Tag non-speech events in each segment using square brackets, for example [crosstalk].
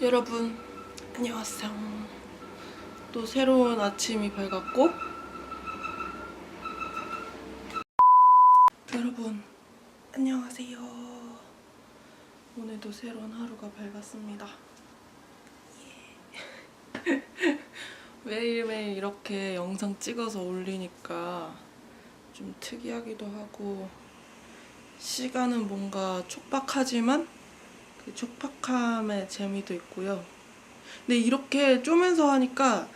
여러분 안녕하세요. 또 새로운 아침이 밝았고 여러분 안녕하세요. 오늘도 새로운 하루가 밝았습니다. 예. [laughs] 매일매일 이렇게 영상 찍어서 올리니까 좀 특이하기도 하고 시간은 뭔가 촉박하지만 그 촉박함의 재미도 있고요. 근데 이렇게 쪼면서 하니까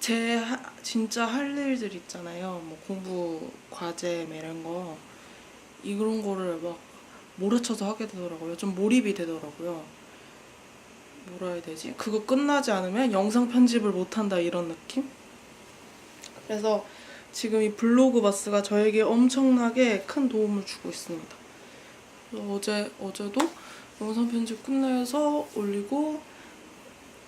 제 하- 진짜 할 일들 있잖아요. 뭐 공부 과제 뭐 이런 거 이런 거를 막 몰아쳐서 하게 되더라고요. 좀 몰입이 되더라고요. 뭐라 해야 되지? 그거 끝나지 않으면 영상 편집을 못 한다 이런 느낌? 그래서 지금 이 블로그 바스가 저에게 엄청나게 큰 도움을 주고 있습니다. 어제 어제도 영상 편집 끝내서 올리고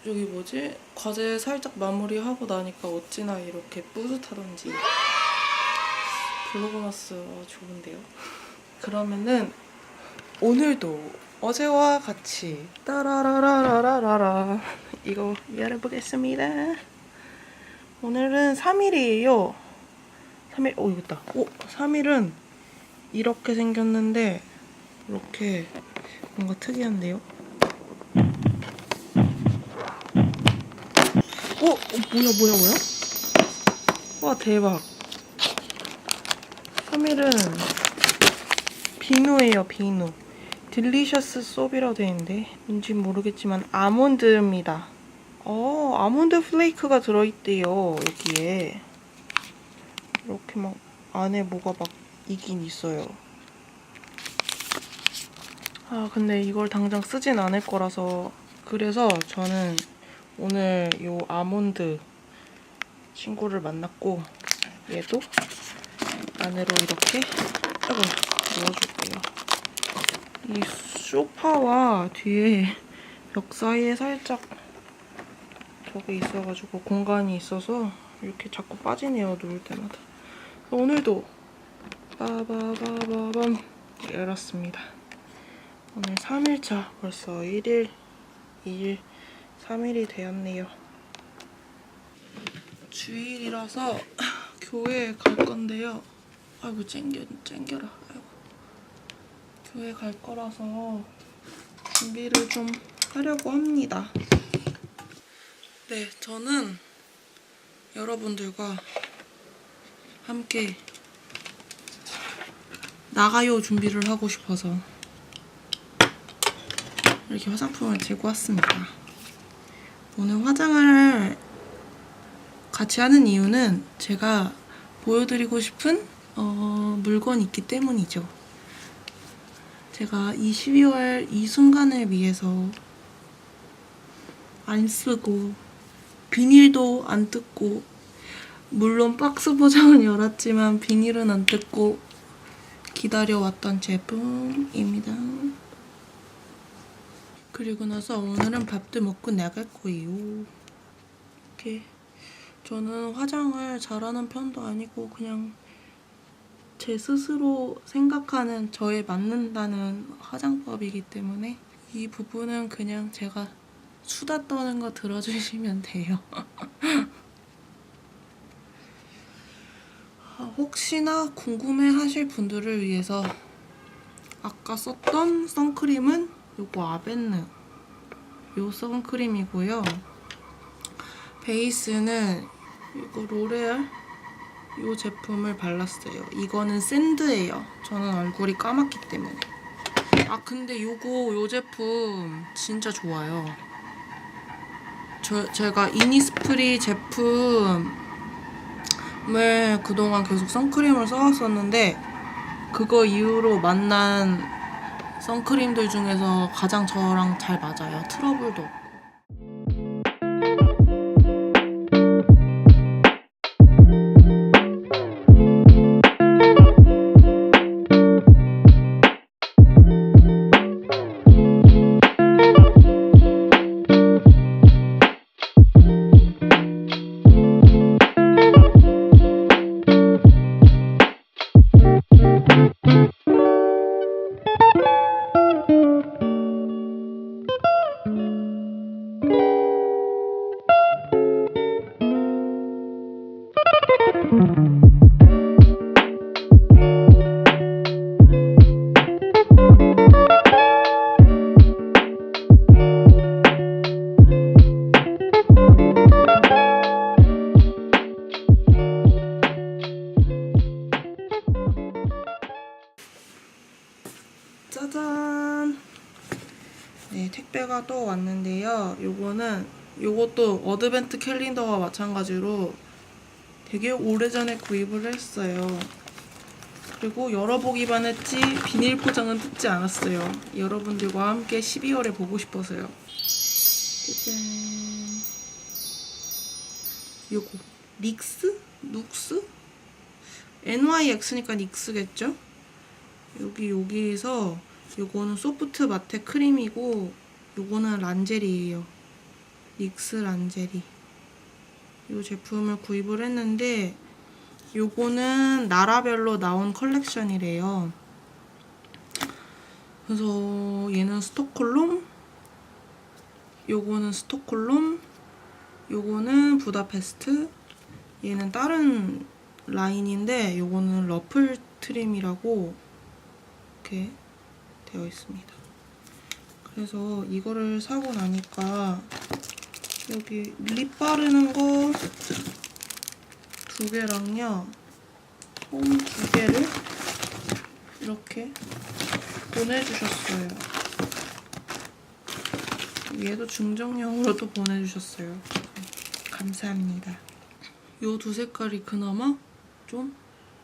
여기 뭐지 과제 살짝 마무리하고 나니까 어찌나 이렇게 뿌듯하던지 블로그마스 좋은데요. [laughs] 그러면은 오늘도 어제와 같이 따라라라라라라 이거 열어보겠습니다. 오늘은 3일이에요. 3일 오 이거 있다. 오 3일은 이렇게 생겼는데 이렇게 뭔가 특이한데요? 어? 어, 뭐야 뭐야 뭐야? 와 대박 3일은 비누예요 비누 딜리셔스 소비라고 되어있는데 뭔지 모르겠지만 아몬드입니다 어 아몬드 플레이크가 들어있대요 여기에 이렇게 막 안에 뭐가 막 이긴 있어요 아 근데 이걸 당장 쓰진 않을 거라서. 그래서 저는 오늘 요 아몬드 친구를 만났고 얘도 안으로 이렇게 아이고 넣어줄게요. 이 소파와 뒤에 벽 사이에 살짝 저게 있어가지고 공간이 있어서 이렇게 자꾸 빠지네요 누울 때마다. 오늘도 빠바바바밤 열었습니다 오늘 3일차 벌써 1일, 2일, 3일이 되었네요. 주일이라서 교회에 갈 건데요. 아이고 쨍겨, 쨍겨라. 아이고. 교회 갈 거라서 준비를 좀 하려고 합니다. 네, 저는 여러분들과 함께 나가요 준비를 하고 싶어서 이렇게 화장품을 들고 왔습니다. 오늘 화장을 같이 하는 이유는 제가 보여드리고 싶은 어, 물건이 있기 때문이죠. 제가 이 12월 이 순간을 위해서 안 쓰고 비닐도 안 뜯고 물론 박스 포장은 열었지만 비닐은 안 뜯고 기다려왔던 제품입니다. 그리고 나서 오늘은 밥도 먹고 나갈 거예요. 이렇게 저는 화장을 잘하는 편도 아니고 그냥 제 스스로 생각하는 저에 맞는다는 화장법이기 때문에 이 부분은 그냥 제가 수다 떠는 거 들어주시면 돼요. [laughs] 아, 혹시나 궁금해 하실 분들을 위해서 아까 썼던 선크림은 요거 아벤느 요 선크림이고요. 베이스는 이거 로레알 요 제품을 발랐어요. 이거는 샌드예요. 저는 얼굴이 까맣기 때문에. 아 근데 요거 요 제품 진짜 좋아요. 저 제가 이니스프리 제품을 그동안 계속 선크림을 써왔었는데 그거 이후로 만난 선크림들 중에서 가장 저랑 잘 맞아요. 트러블도 없고. 짜잔. 네, 택배가 또 왔는데요. 요거는 요것도 어드벤트 캘린더와 마찬가지로 되게 오래전에 구입을 했어요. 그리고 열어보기만 했지 비닐 포장은 뜯지 않았어요. 여러분들과 함께 12월에 보고 싶어서요. 짜잔. 요거 닉스? 눅스? NYX니까 닉스겠죠? 여기 여기에서 요거는 소프트 마테 크림이고 요거는 란제리예요. 닉스 란제리. 요 제품을 구입을 했는데 요거는 나라별로 나온 컬렉션이래요. 그래서 얘는 스톡홀름, 요거는 스톡홀름, 요거는 부다페스트, 얘는 다른 라인인데 요거는 러플 트림이라고 이렇게 되어 있습니다. 그래서 이거를 사고 나니까 여기 립 바르는 거 두 개랑요, 폼두 개를 이렇게 보내주셨어요. 얘도 증정용으로 또 보내주셨어요. 감사합니다. 요 두 색깔이 그나마 좀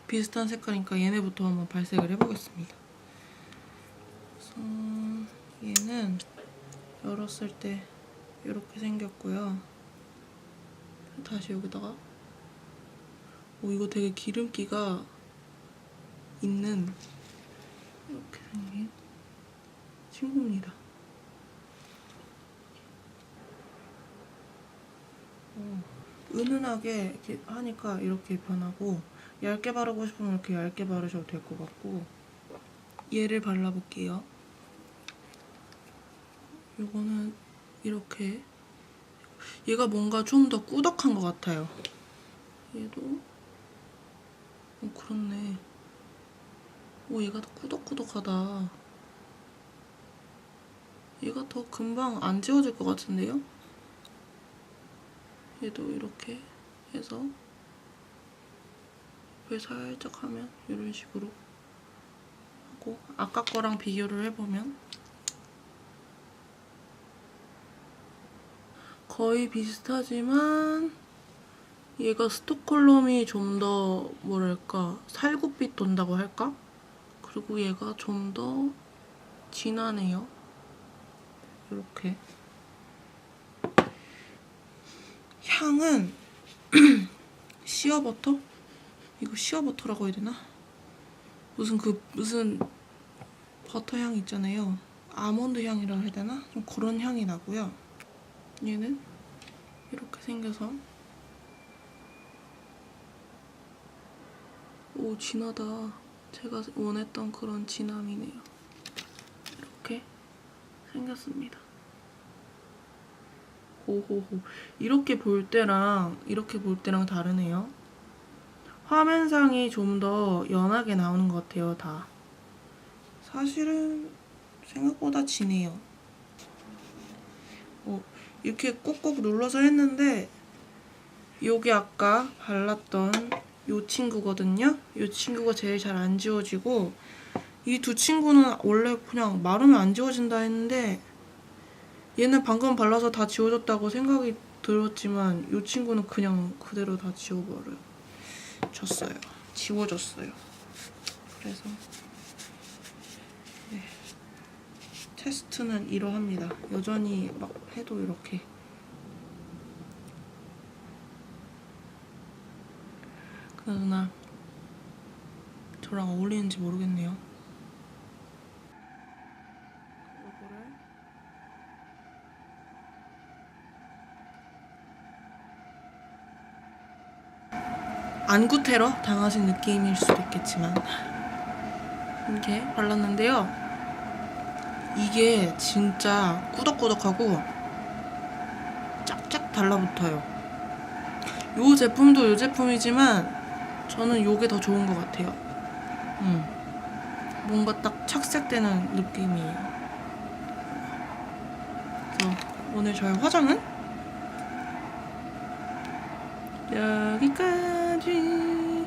비슷한 색깔이니까 얘네부터 한번 발색을 해보겠습니다. 얘는 열었을 때 이렇게 생겼고요. 다시 여기다가 오 이거 되게 기름기가 있는 이렇게 생긴 친구입니다. 어, 은은하게 이렇게 하니까 이렇게 변하고 얇게 바르고 싶으면 이렇게 얇게 바르셔도 될 것 같고 얘를 발라볼게요. 요거는 이렇게 얘가 뭔가 좀 더 꾸덕한 것 같아요. 얘도 어 그렇네. 오 얘가 더 꾸덕꾸덕하다. 얘가 더 금방 안 지워질 것 같은데요? 얘도 이렇게 해서 옆에 살짝 하면 이런 식으로 하고 아까 거랑 비교를 해보면 거의 비슷하지만 얘가 스톡홀름이 좀 더 뭐랄까 살구빛 돈다고 할까? 그리고 얘가 좀 더 진하네요. 이렇게 향은 [clears throat] 시어버터? 이거 시어버터라고 해야 되나? 무슨 그 무슨 버터 향 있잖아요. 아몬드 향이라고 해야 되나? 좀 그런 향이 나고요. 얘는 이렇게 생겨서 오 진하다. 제가 원했던 그런 진함이네요. 이렇게 생겼습니다. 호호호. 이렇게 볼 때랑 이렇게 볼 때랑 다르네요. 화면상이 좀 더 연하게 나오는 것 같아요, 다. 사실은 생각보다 진해요. 어, 이렇게 꼭꼭 눌러서 했는데 여기 아까 발랐던 이 친구거든요. 이 친구가 제일 잘 안 지워지고 이 두 친구는 원래 그냥 마르면 안 지워진다 했는데 얘는 방금 발라서 다 지워졌다고 생각이 들었지만 이 친구는 그냥 그대로 다 지워버려요. 졌어요. 지워졌어요. 그래서 네. 테스트는 이러합니다. 여전히 막 해도 이렇게 그나저나 저랑 어울리는지 모르겠네요. 요거를 안구 테러 당하신 느낌일 수도 있겠지만 이렇게 발랐는데요. 이게 진짜 꾸덕꾸덕하고 쫙쫙 달라붙어요. 요 제품도 요 제품이지만 저는 요게 더 좋은 것 같아요. 음. 뭔가 딱 착색되는 느낌이에요. 그래서 오늘 저의 화장은 여기까지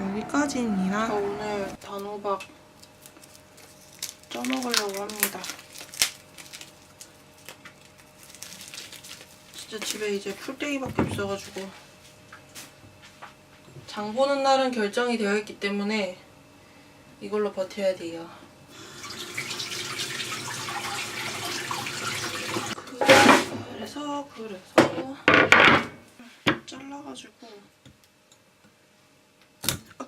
여기까지입니다. 저 오늘 단호박 쪄먹으려고 합니다. 진짜 집에 이제 풀떼기밖에 없어가지고 장 보는 날은 결정이 되어 있기 때문에 이걸로 버텨야 돼요. 그래서 그래서 잘라가지고 아,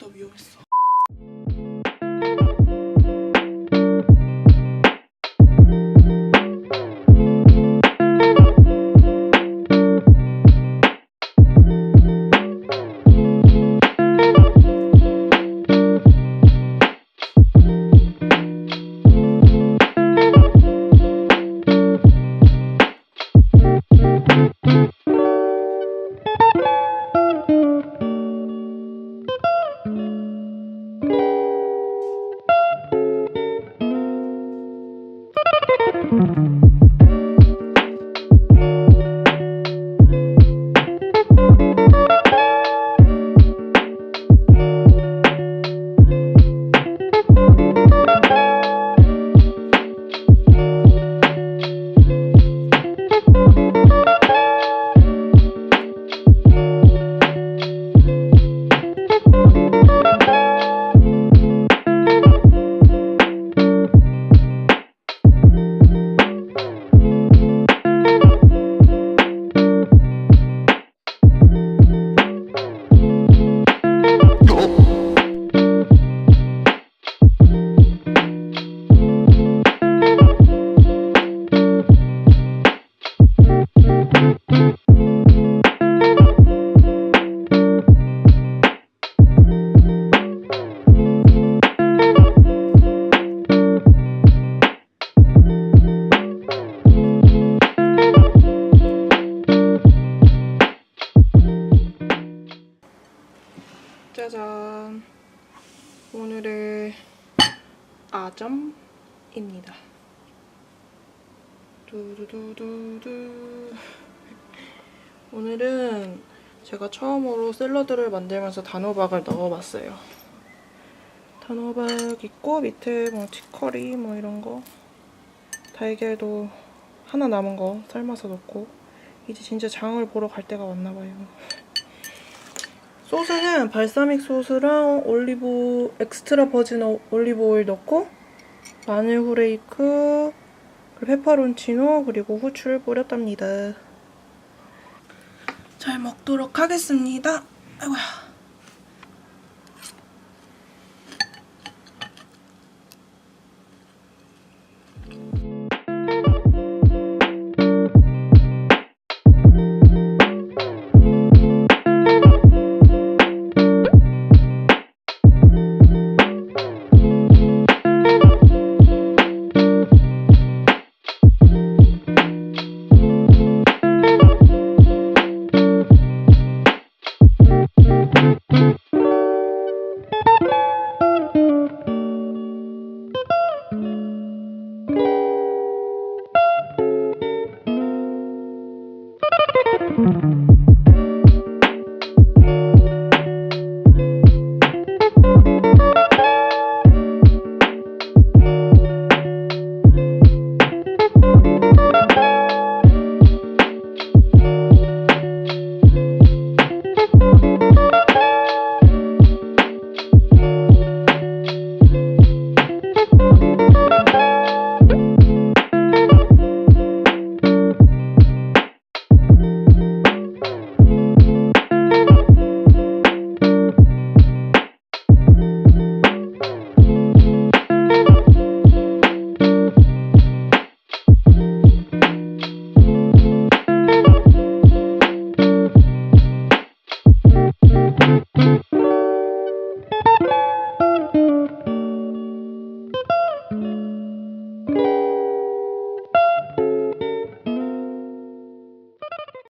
나 위험했어. 오늘의 아점입니다. 두두두두두. 오늘은 제가 처음으로 샐러드를 만들면서 단호박을 넣어봤어요. 단호박 있고 밑에 뭐 치커리 뭐 이런 거 달걀도 하나 남은 거 삶아서 넣고 이제 진짜 장을 보러 갈 때가 왔나 봐요. 소스는 발사믹 소스랑 올리브 엑스트라 버진 어- 올리브 오일 넣고 마늘 후레이크 그리고 페퍼론치노 그리고 후추를 뿌렸답니다. 잘 먹도록 하겠습니다. 아이고야.